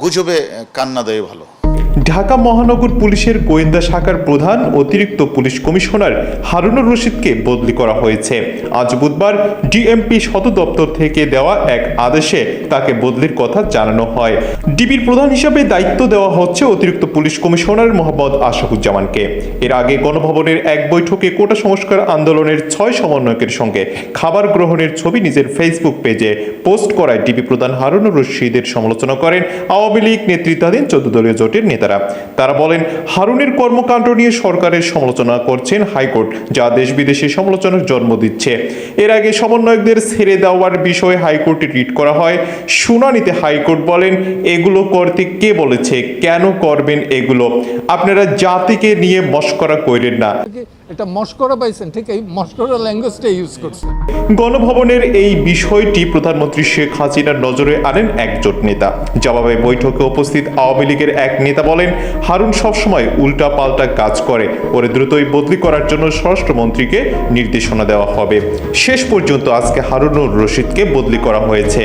গুজবে কান্না দেয় ভালো। ঢাকা মহানগর পুলিশের গোয়েন্দা শাখার প্রধান অতিরিক্ত পুলিশ কমিশনার হারুনুর রশিদকে বদলি করা হয়েছে। আজ বুধবার ডিএমপি সদর দপ্তর থেকে দেওয়া এক আদেশে তাকে বদলির কথা জানানো হয়। ডিবির প্রধান হিসাবে দায়িত্ব দেওয়া হচ্ছে অতিরিক্ত পুলিশ কমিশনার মোহাম্মদ আশাকুজ্জামানকে এর আগে গণভবনের এক বৈঠকে কোটা সংস্কার আন্দোলনের ছয় সমন্বয়কের সঙ্গে খাবার গ্রহণের ছবি নিজের ফেসবুক পেজে পোস্ট করায় ডিবি প্রধান হারুনুর রশিদের সমালোচনা করেন আওয়ামী লীগ নেতৃত্বাধীন চোদ্দ দলীয় জোটের নেতারা। তারা বলেন, হারুনের কর্মকাণ্ড নিয়ে সরকারের সমালোচনা করছেন হাইকোর্ট, যা দেশ বিদেশে সমালোচনার জন্ম দিচ্ছে। এর আগে সমন্বয়কদের ছেড়ে দেওয়ার বিষয়ে হাইকোর্টে রিট করা হয়। শুনানিতে হাইকোর্ট বলেন, এগুলো করতে কে বলেছে? কেন করবেন এগুলো? আপনারা জাতিকে নিয়ে মস্করা করেন না। একটা মস্করা পাইছেন, ঠিক এই মস্করা ল্যাঙ্গুয়েজটা ইউজ করছেন। গণভবনের এই বিষয়টি প্রধানমন্ত্রী শেখ হাসিনার নজরে আনেন একজোট নেতা। জবাবে বৈঠকে উপস্থিত আওয়ামী লীগের এক নেতা বলেন, হারুন সবসময় উল্টা পাল্টা কাজ করে। ওরে দ্রুতই বদলি করার জন্য স্বরাষ্ট্রমন্ত্রীকে নির্দেশনা দেওয়া হবে। শেষ পর্যন্ত আজকে হারুনুর রশিদকে বদলি করা হয়েছে।